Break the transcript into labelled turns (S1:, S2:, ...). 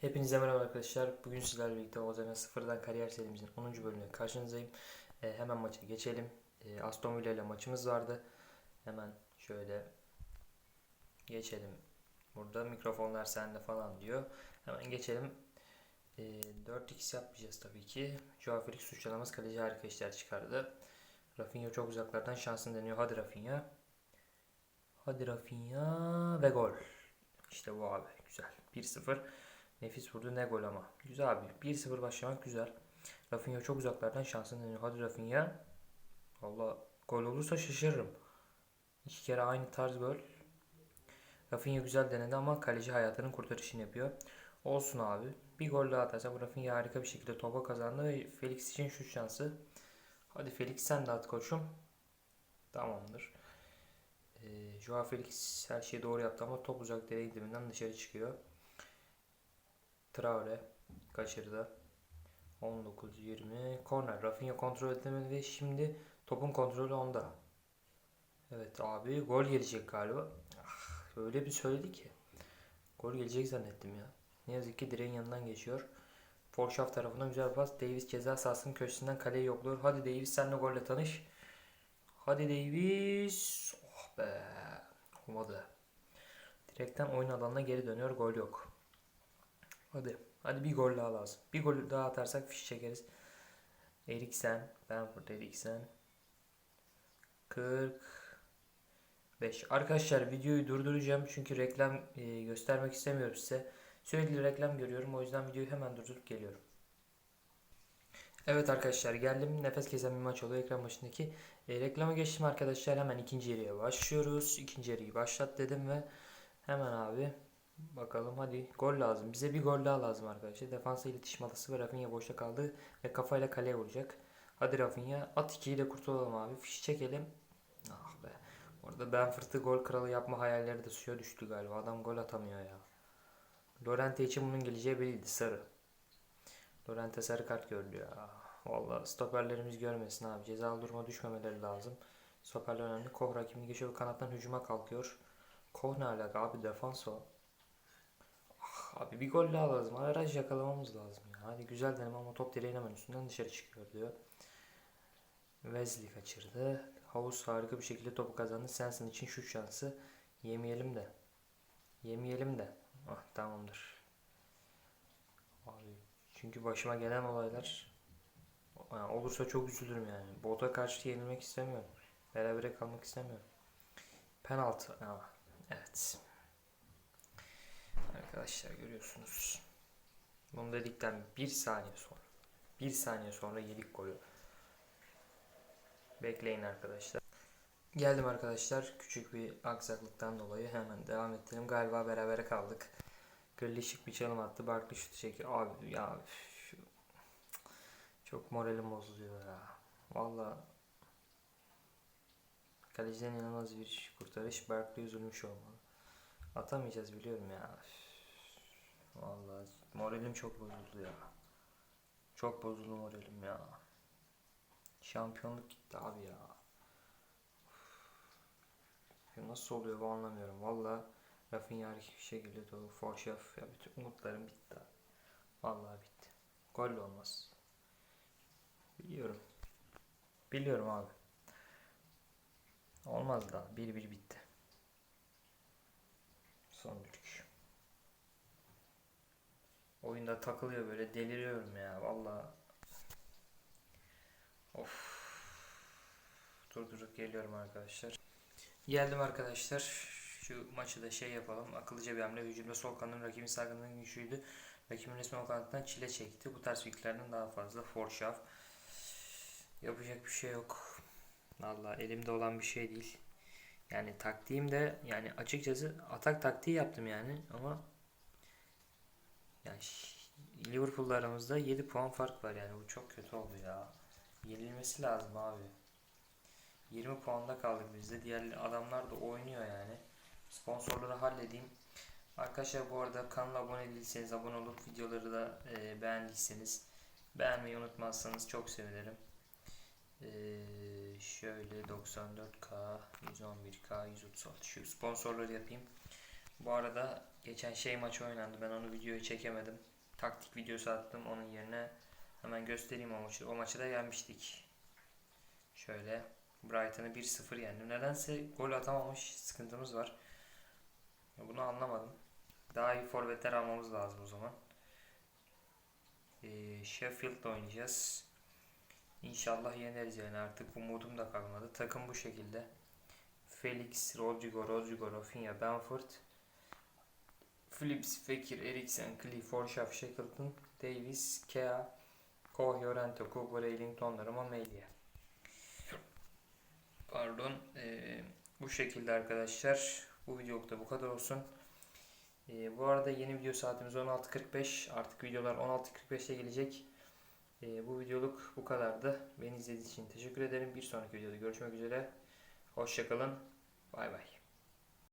S1: Hepinize merhaba arkadaşlar. Bugün sizlerle birlikte Ozan'a sıfırdan kariyer serimizin 10. bölümüne karşınızdayım. Ee, hemen maça geçelim. Ee, Aston Villa ile maçımız vardı. Hemen şöyle geçelim. Burada mikrofonlar sende falan diyor. Hemen geçelim. Ee, 4x yapmayacağız tabii ki. Joao Felix suçlamamız kaleci harika işler çıkardı. Rafinha çok uzaklardan şansını deniyor. Hadi Rafinha. Hadi Rafinha ve gol. İşte bu abi. Güzel. 1-0. Nefis vurdu ne gol ama. Güzel abi. 1-0 başlamak güzel. Rafinha çok uzaklardan şansını deniyor. Hadi Rafinha. Valla gol olursa şaşırırım. İki kere aynı tarz gol. Rafinha güzel denedi ama kaleci hayatının kurtarışını yapıyor. Olsun abi. Bir gol daha atarsa Rafinha harika bir şekilde topa kazandı ve Felix için şu şansı. Hadi Felix sen de at koçum. Tamamdır. Ee, Joao Felix her şeyi doğru yaptı ama top uzak direğin dibinden dışarı çıkıyor. Traore kaçırdı. 19-20 korner. Rafinha kontrol edemedi ve şimdi topun kontrolü onda. Evet abi gol gelecek galiba. Ah, öyle bir söyledi ki. Gol gelecek zannettim ya. Ne yazık ki direğin yanından geçiyor. Forshaft tarafından güzel pas. Davis ceza sahasının köşesinden kaleyi yokluyor. Hadi Davis senle golle tanış. Hadi Davis. Oh be. Olmadı. Direkten oyun alanına geri dönüyor. Gol yok. Hadi. Hadi bir gol daha lazım. Bir gol daha atarsak fiş çekeriz. Eriksen. Benford Eriksen. 45. Arkadaşlar videoyu durduracağım. Çünkü reklam e, göstermek istemiyorum size. Sürekli reklam görüyorum. O yüzden videoyu hemen durdurup geliyorum. Evet arkadaşlar geldim. Nefes kesen bir maç oluyor ekran başındaki. E, reklama geçtim arkadaşlar. Hemen ikinci yarıya başlıyoruz. İkinci yarıyı başlat dedim ve hemen abi Bakalım hadi gol lazım. Bize bir gol daha lazım arkadaşlar. Defansa iletişim hatası ve Rafinha boşta kaldı ve kafayla kaleye vuracak. Hadi Rafinha at 2'yi de kurtulalım abi. Fiş çekelim. Ah be. Orada Benford'u gol kralı yapma hayalleri de suya düştü galiba. Adam gol atamıyor ya. Lorente için bunun geleceği belliydi. Sarı. Lorente sarı kart gördü ya. Vallahi stoperlerimiz görmesin abi. Cezalı duruma düşmemeleri lazım. Stoperler önemli. Koh rakibini geçiyor. Kanattan hücuma kalkıyor. Koh ne alaka abi defans o. Abi bir gol daha lazım. Averaj yakalamamız lazım ya. Hadi güzel deneme ama top direğin hemen üstünden dışarı çıkıyor diyor. Wesley kaçırdı. Havuz harika bir şekilde topu kazandı. Sensin için şu şansı yemeyelim de. Yemeyelim de. Ah tamamdır. Abi çünkü başıma gelen olaylar yani olursa çok üzülürüm yani. Bota karşı yenilmek istemiyorum. Berabere kalmak istemiyorum. Penaltı. Ah, evet. Arkadaşlar görüyorsunuz. Bunu dedikten bir saniye sonra. Bir saniye sonra yedik golü. Bekleyin arkadaşlar. Geldim arkadaşlar. Küçük bir aksaklıktan dolayı hemen devam ettirelim. Galiba berabere kaldık. Grealish bir çalım attı. Barkley şutu çekiyor. Abi ya üf, çok moralim bozuluyor ya. Valla kaleciden inanılmaz bir kurtarış. Barkley üzülmüş olmalı. Atamayacağız biliyorum ya. Vallahi moralim çok bozuldu ya. Çok bozuldu moralim ya. Şampiyonluk gitti abi ya. ya nasıl oluyor bu anlamıyorum. Vallahi Rafinha bir şekilde dolu. Forşaf ya bütün umutlarım bitti. Vallahi bitti. Gol olmaz. Biliyorum. Biliyorum abi. Olmaz da 1-1 bitti. Son düdük. Oyunda takılıyor böyle deliriyorum ya valla. Of. Durdurup geliyorum arkadaşlar. Geldim arkadaşlar. Şu maçı da şey yapalım. Akıllıca bir hamle. Hücumda sol kanadın rakibin sağ kanadının güçlüydü. Rakibin resmi o kanattan çile çekti. Bu tarz fikirlerden daha fazla. Forşaf. Yapacak bir şey yok. Valla elimde olan bir şey değil. Yani taktiğim de yani açıkçası atak taktiği yaptım yani ama yani Liverpool'la aramızda 7 puan fark var yani bu çok kötü oldu ya. Yenilmesi lazım abi. 20 puanda kaldık biz de. Diğer adamlar da oynuyor yani. Sponsorları halledeyim. Arkadaşlar bu arada kanala abone değilseniz abone olup videoları da e, beğendiyseniz beğenmeyi unutmazsanız çok sevinirim. Ee, şöyle 94K, 111K, 136 şu sponsorları yapayım. Bu arada geçen şey maçı oynandı. Ben onu videoyu çekemedim. Taktik videosu attım. Onun yerine hemen göstereyim o maçı. O maçı da yenmiştik. Şöyle Brighton'ı 1-0 yendim. Nedense gol atamamış sıkıntımız var. Bunu anlamadım. Daha iyi forvetler almamız lazım o zaman. Ee, Sheffield'da oynayacağız. İnşallah yeneriz yani artık umudum da kalmadı. Takım bu şekilde. Felix, Rodrigo, Rodrigo, Rafinha, Benford, Phillips, Fekir, Eriksen, Cliff, Forshaw, Shackleton, Davis, Kea, Koh, Llorente, Cooper, Ellington, Roma, Melia. Pardon. eee, bu şekilde arkadaşlar. Bu videoluk da bu kadar olsun. Eee, bu arada yeni video saatimiz 16.45. Artık videolar 16.45'te gelecek. Eee, bu videoluk bu kadardı. Beni izlediğiniz için teşekkür ederim. Bir sonraki videoda görüşmek üzere. Hoşçakalın. Bay bay.